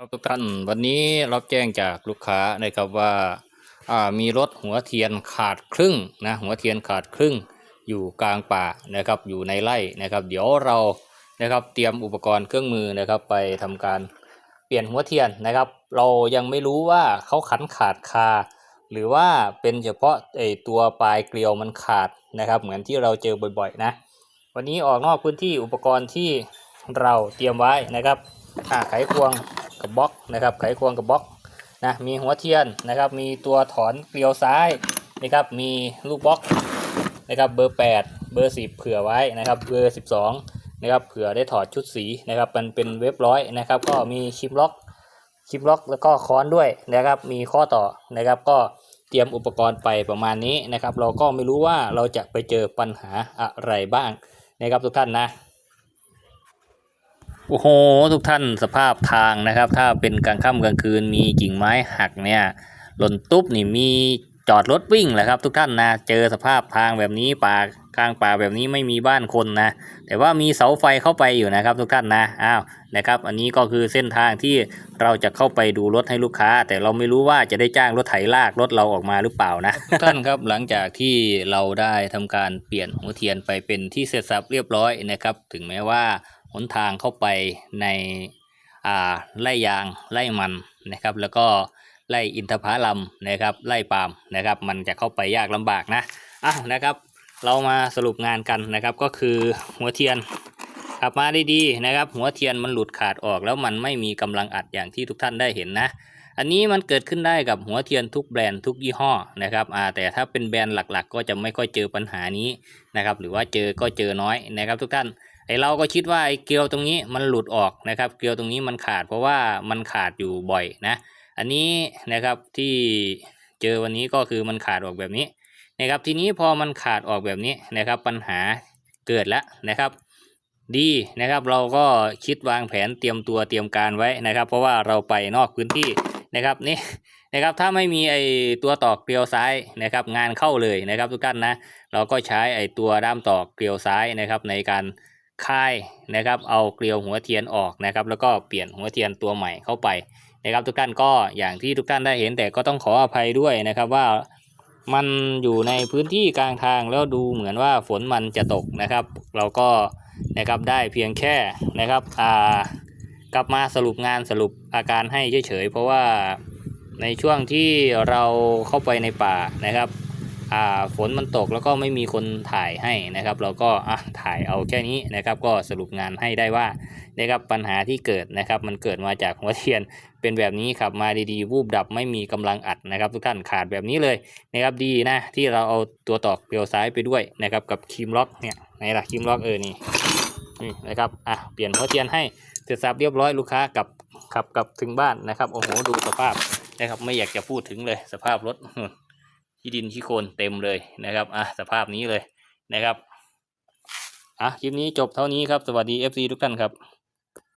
ครับทุกท่านวันนี้รับแจ้งจากลูกค้านะครับว่าามีรถหัวเทียนขาดครึ่งนะหัวเทียนขาดครึ่งอยู่กลางป่านะครับอยู่ในไร่นะครับ เดี๋ยวเรานะครับเตรียมอุปกรณ์เครื่องมือนะครับไปทำการเปลี่ยนหัวเทียนนะครับ เรายังไม่รู้ว่าเขาขันขาดคา หรือว่าเป็นเฉพาะไอตัวปลายเกลียวมันขาดนะครับ เหมือนที่เราเจอบ่อยๆนะวันนี้ออกนอกพื้นที่อุปกรณ์ที่เราเตรียมไว้นะครับอ่าไขควง กับบล็อกนะครับ ไขควงกับบล็อกนะมีหัวเทียนนะครับ มีตัวถอนเกลียวซ้ายนะครับ มีลูกบล็อกนะครับเบอร์ 8 เบอร์ 10 เผื่อไว้นะครับเบอร์ 12นะครับเผื่อได้ถอดชุดสีนะครับมันเป็นเว็บร้อยนะครับ ก็มีชิปล็อกคลิปล็อกแล้วก็ค้อนด้วยนะครับ มีข้อต่อนะครับ ก็เตรียมอุปกรณ์ไปประมาณนี้นะครับ เราก็ไม่รู้ว่าเราจะไปเจอปัญหาอะไรบ้างนะครับทุกท่านนะ โอ้โห ทุกท่านสภาพทางนะครับ ถ้าเป็นกลางค่ำกลางคืนมีกิ่งไม้หักเนี่ยหล่นตุ๊บนี่มีจอดรถวิ่งแหละครับ ทุกท่านนะเจอสภาพทางแบบนี้ป่ากลางป่าแบบนี้ไม่มีบ้านคนนะ แต่ว่ามีเสาไฟเข้าไปอยู่นะครับ ทุกท่านนะอ้าวนะครับ อันนี้ก็คือเส้นทางที่เราจะเข้าไปดูรถให้ลูกค้า แต่เราไม่รู้ว่าจะได้จ้างรถไถลากรถเราออกมาหรือเปล่านะ ทุกท่านครับหลังจากที่เราได้ทำการเปลี่ยนหัวเทียนไปเป็นที่เสร็จสับเรียบร้อยนะครับ ถึงแม้ว่า หนทางเข้าไปในอ่าไร่ยางไร่มันนะครับ แล้วก็ไร่อินทผลัมนะครับไร่ปาล์มนะครับ มันจะเข้าไปยากลำบากนะอ้าวนะครับ เรามาสรุปงานกันนะครับ ก็คือหัวเทียนขับมาด้ดีนะครับ หัวเทียนมันหลุดขาดออกแล้วมันไม่มีกำลังอัดอย่างที่ทุกท่านได้เห็นนะ อันนี้มันเกิดขึ้นได้กับหัวเทียนทุกแบรนด์ทุกยี่ห้อนะครับอ่าแต่ถ้าเป็นแบรนด์หลักๆ ก็จะไม่ค่อยเจอปัญหานี้นะครับ หรือว่าเจอก็เจอน้อยนะครับ ทุกท่าน ไอเราก็คิดว่าไอเกลียวตรงนี้มันหลุดออกนะครับ เกลียวตรงนี้มันขาดเพราะว่ามันขาดอยู่บ่อยนะ อันนี้นะครับที่เจอวันนี้ก็คือมันขาดออกแบบนี้นะครับ ทีนี้พอมันขาดออกแบบนี้นะครับปัญหาเกิดแล้วนะครับ ดีนะครับเราก็คิดวางแผนเตรียมตัวเตรียมการไว้นะครับ เพราะว่าเราไปนอกพื้นที่นะครับนี่นะครับถ้าไม่มีไอตัวตอกเกลียวซ้ายนะครับ งานเข้าเลยนะครับทุกท่านนะ เราก็ใช้ไอตัวด้ามตอกเกลียวซ้ายนะครับในการ คายนะครับ เอาเกลียวหัวเทียนออกนะครับ แล้วก็เปลี่ยนหัวเทียนตัวใหม่เข้าไปนะครับ ทุกท่านก็อย่างที่ทุกท่านได้เห็นแต่ก็ต้องขออภัยด้วยนะครับว่ามันอยู่ในพื้นที่กลางทางแล้วดูเหมือนว่าฝนมันจะตกนะครับ เราก็นะครับได้เพียงแค่นะครับอ่ากลับมาสรุปงานสรุปอาการให้เฉยๆเพราะว่าในช่วงที่เราเข้าไปในป่านะครับ ฝนมันตกแล้วก็ไม่มีคนถ่ายให้นะครับ เราก็อะถ่ายเอาแค่นี้นะครับ ก็สรุปงานให้ได้ว่านะครับปัญหาที่เกิดนะครับ มันเกิดมาจากหัวเทียนเป็นแบบนี้ขับมาดีๆ วูบดับไม่มีกำลังอัดนะครับ ทุกท่านขาดแบบนี้เลยนะครับดีนะที่เราเอาตัวตอกเกลียวซ้ายไปด้วยนะครับกับคีมล็อกเนี่ยไหนล่ะคีมล็อกเออนี่นี่นะครับอะเปลี่ยนหัวเทียนให้เสร็จสับเรียบร้อยลูกค้ากับขับกลับถึงบ้านนะครับโอ้โหดูสภาพนะครับไม่อยากจะพูดถึงเลยสภาพรถ ที่ดินที่โคลนเต็มเลยนะครับอะสภาพนี้เลยนะครับอะคลิปนี้จบเท่านี้ครับสวัสดี FC ทุกท่านครับ